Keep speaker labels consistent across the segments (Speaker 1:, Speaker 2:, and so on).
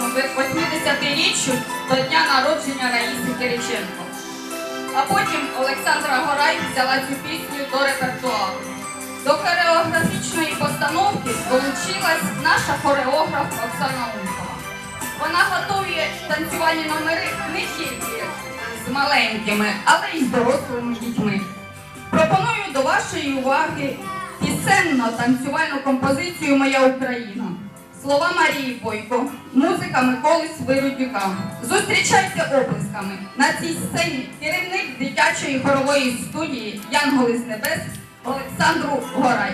Speaker 1: святкуваному 80-річчю до дня народження Раїси Кириченко. А потім Олександра Горай взяла цю пісню до репертуару. До хореографічної постановки долучилась наша хореограф Оксана Ункова. Вона готує танцювальні номери не тільки з маленькими, але й з дорослими дітьми. Пропоную до вашої уваги пісенно-танцювальну композицію Моя Україна. Слова Марії Бойко, музика Миколи Свирудюка. Зустрічайте оплесками. На цій сцені керівник дитячої хорової студії Янголи з небес Олександру Горай.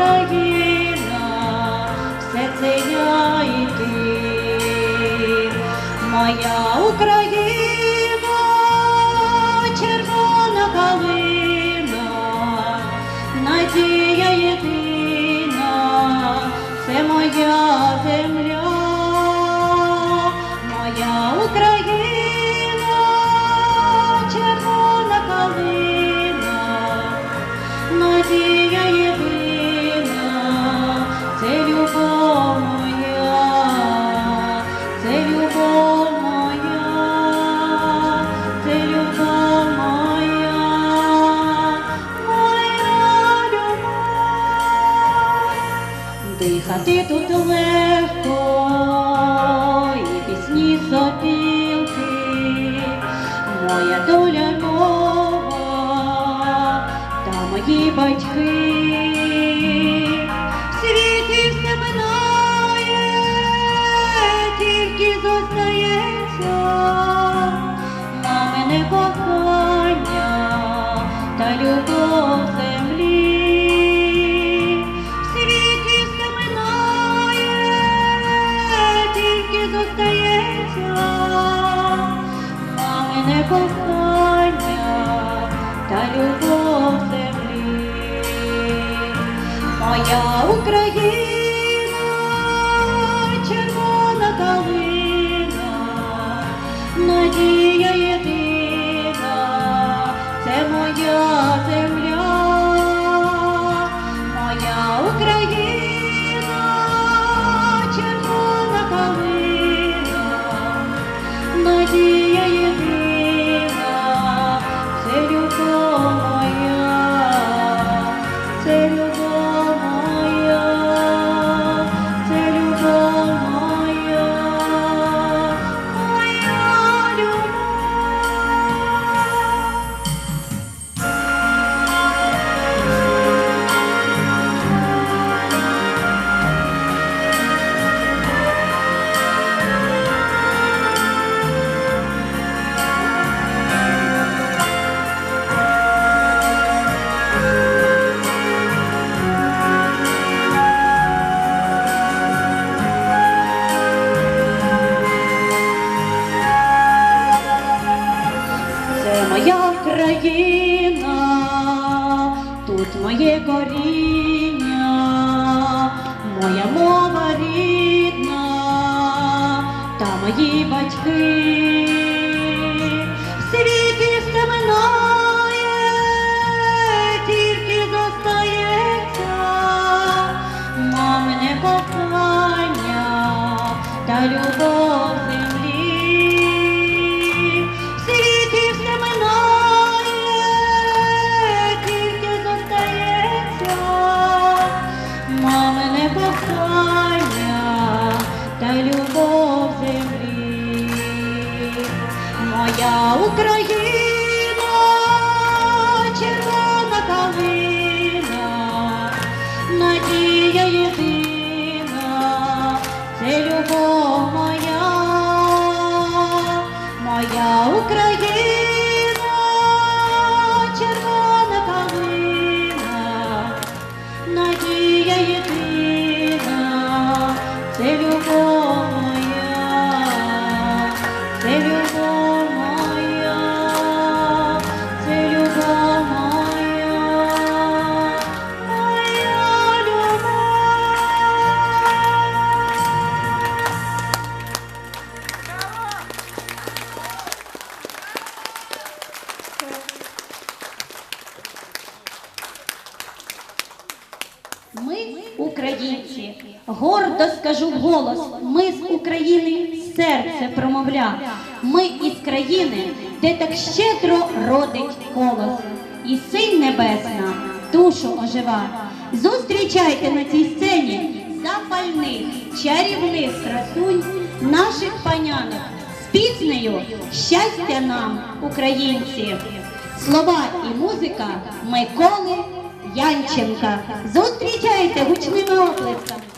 Speaker 2: Україна, все це і ти, моя Україна, батьки. Моя எழுதி எழுதி країни, де так щедро родить колос, і синь небесна душу ожива. Зустрічайте на цій сцені запальних, чарівних красунь наших панянок з піснею Щастя нам, українці! Слова і музика Миколи Янченка. Зустрічайте гучними оплесками.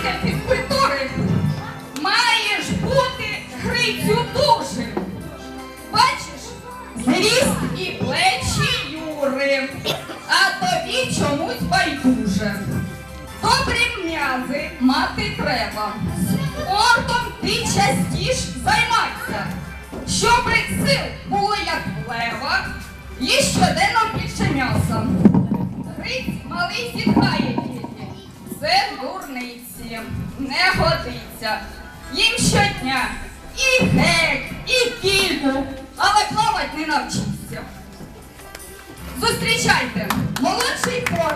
Speaker 3: вчителька фізкультури, маєш бути грицю дужим. Бачиш, зріст і плечі Юри, а тобі чомусь байдуже. Добрі м'язи мати треба. Спортом ти частіш займайся, щоб сил було як лева, і щоденно більше м'яса. Гриць малий зітхає. Це дурний не годиться. Їм щодня і гек, і кільку, але плавать не навчиться. Зустрічайте молодший хор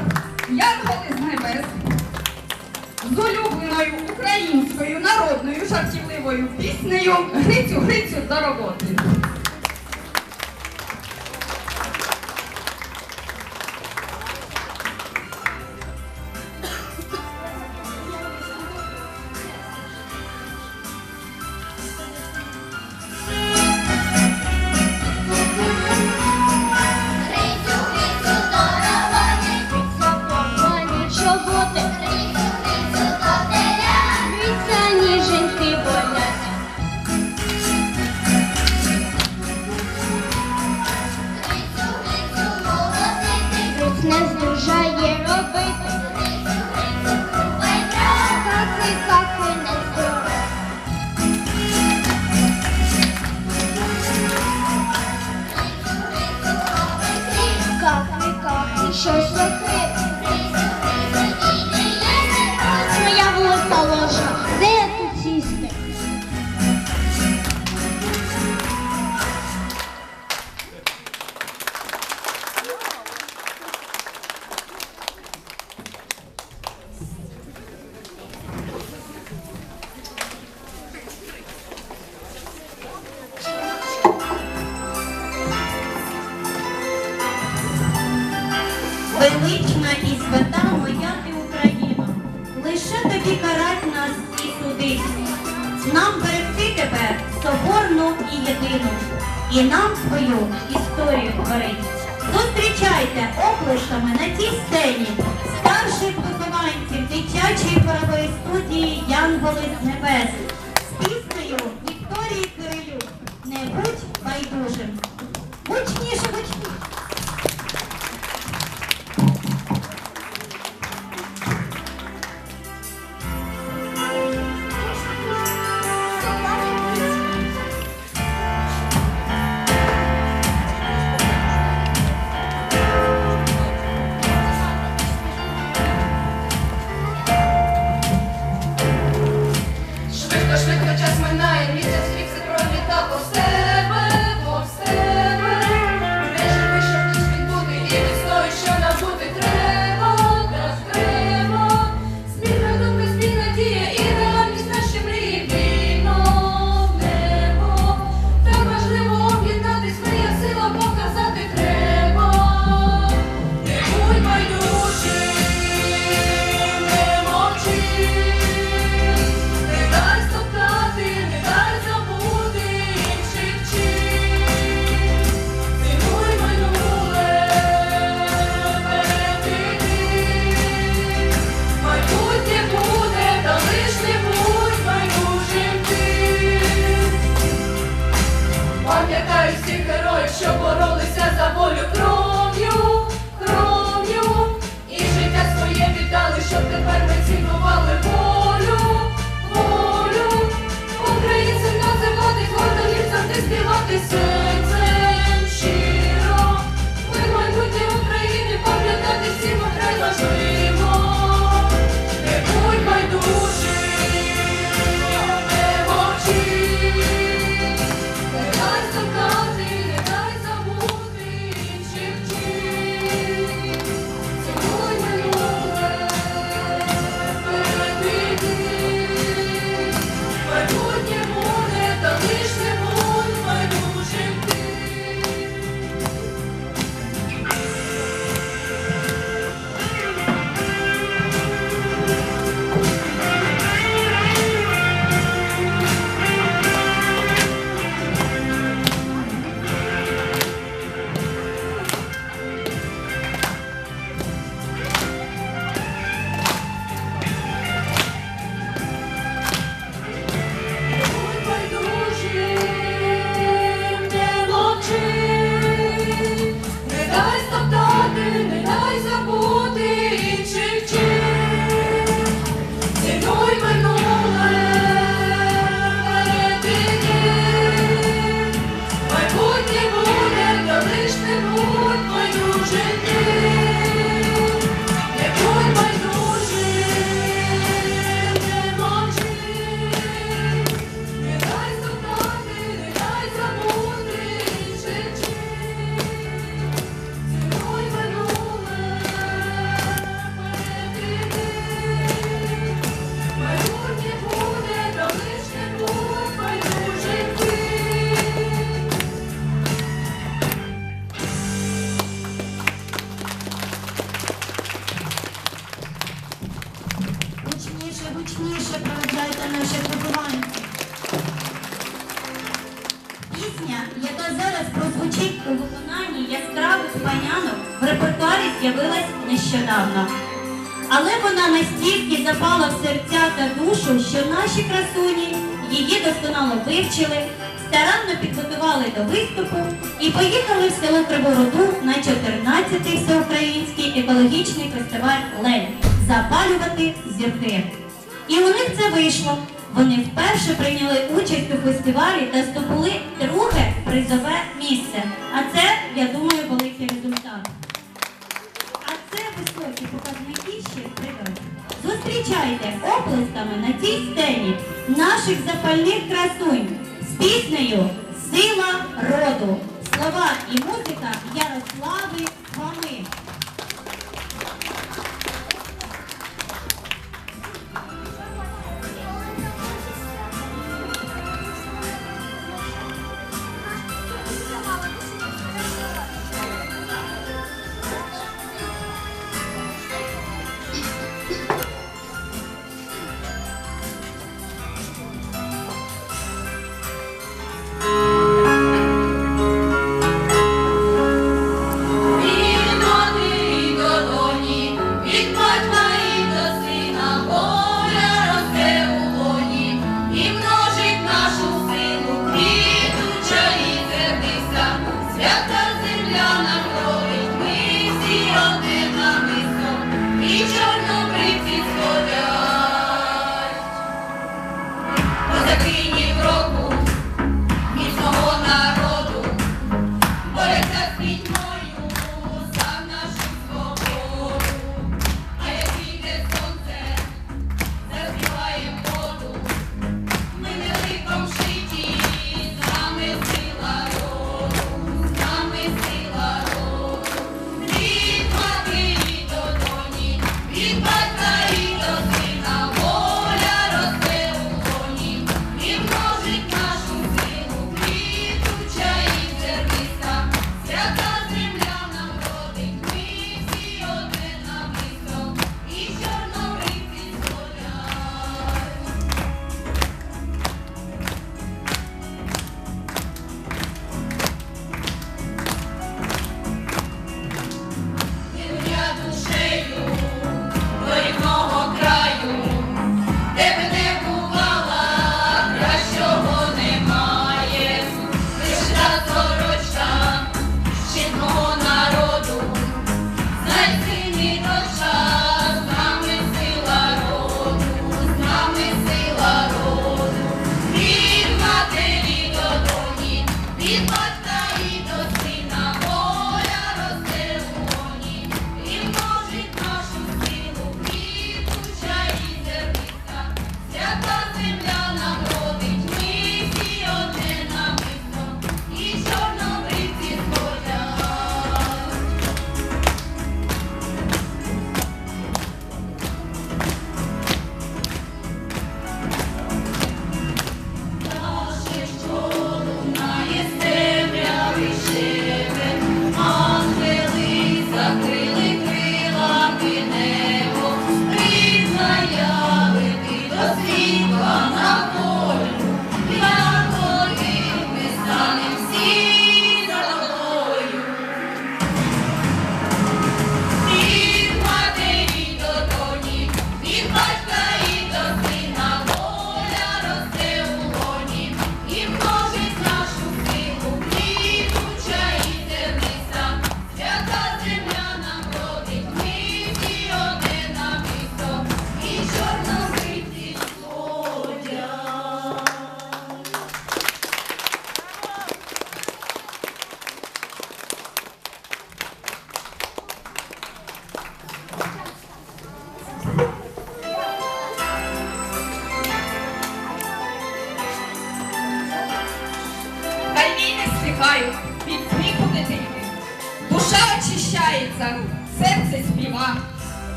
Speaker 3: Янголи з небес з улюбленою українською народною жартівливою піснею Грицю, Грицю до роботи.
Speaker 4: щоб наші
Speaker 2: красуні її досконало вивчили, старанно підготували до виступу і поїхали в село Кривороту на 14-й всеукраїнський екологічний фестиваль Лель запалювати зірки. І у них це вийшло. Вони вперше прийняли участь у фестивалі та здобули друге призове місце. А це, я думаю, було. зустрічайте оплесками на цій сцені наших запальних красунь з піснею Сила роду. Слова і музика Ярослави
Speaker 5: Гами.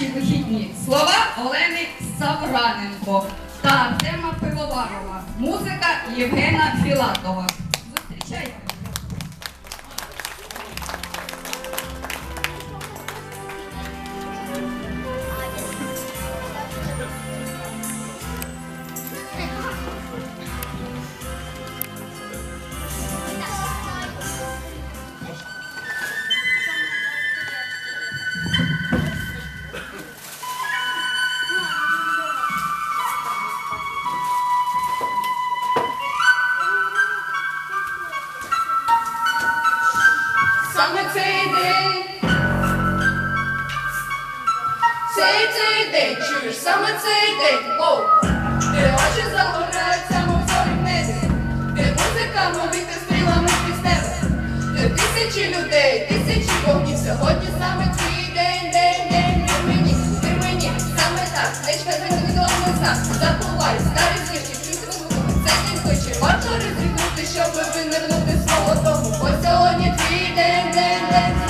Speaker 5: наші вихідні слова Олени Савраненко та Артема Пивоварова, музика Євгена Філатова.
Speaker 3: Саме цей день, цей цей день, чуєш, саме цей день, оу, де очі загораються, мов зорі в небі, де музика мовити стрілами крізь тебе, де тисячі людей, тисячі вогнів, сьогодні саме твій день, день, день, ти мені, ти мені, саме так, речка закритого знак, забувай, старі звички, чуйся звуками, це день кличе, варто ризикнути, щоб винирнути бо сьогодні твій день, день, день,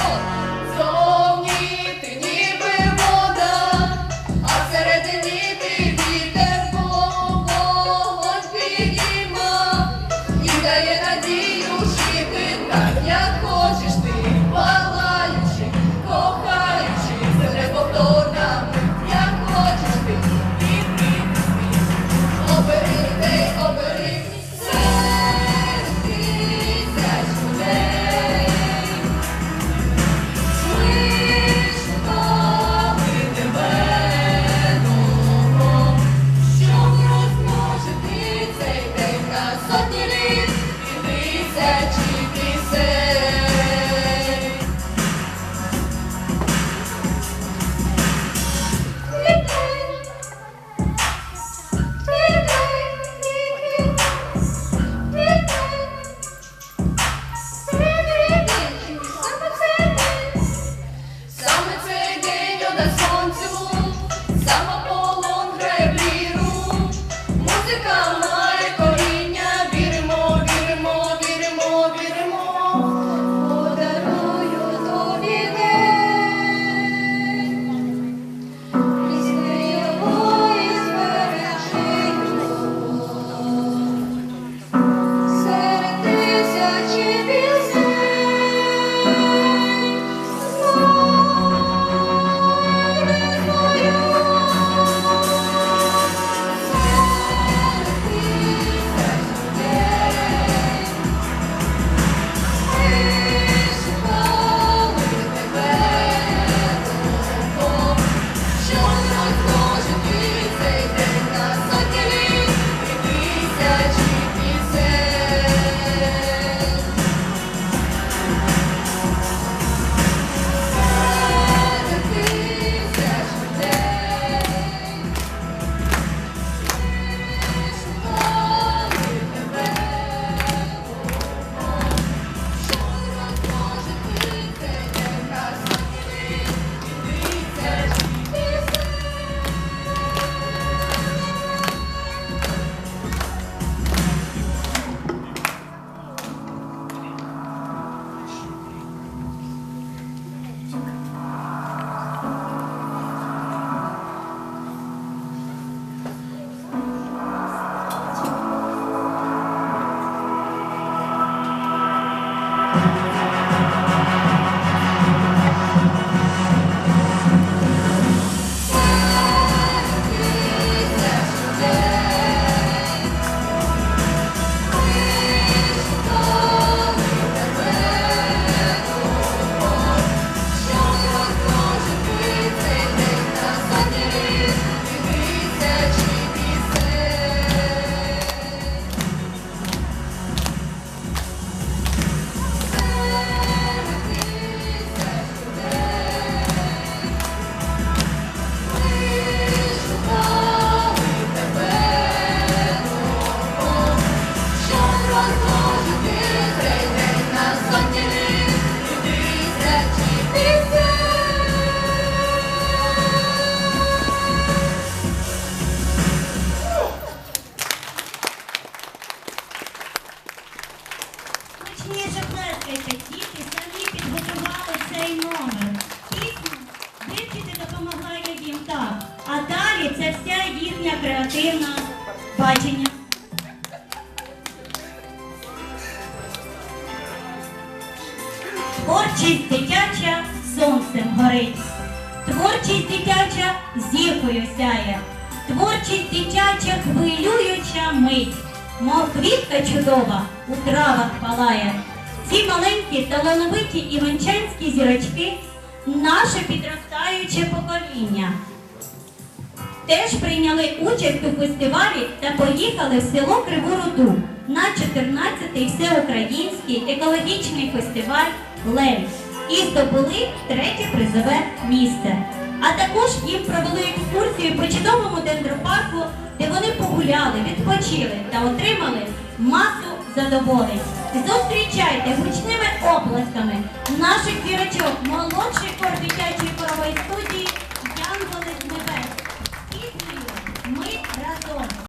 Speaker 2: Творчість дитяча сонцем горить. Творчість дитяча зіркою сяє. Творчість дитяча хвилююча мить. Мов квітка чудова у травах палає. Ці маленькі талановиті іванчанські зірочки наше підростаюче покоління. Теж прийняли участь у фестивалі та поїхали в село Криву Роду на 14-й всеукраїнський екологічний фестиваль Леві і здобули третє призове місце. А також їм провели екскурсію по чудовому дендропарку, де вони погуляли, відпочили та отримали масу задоволень. Зустрічайте гучними оплесками наших зірочок молодших хор дитячої хорової студії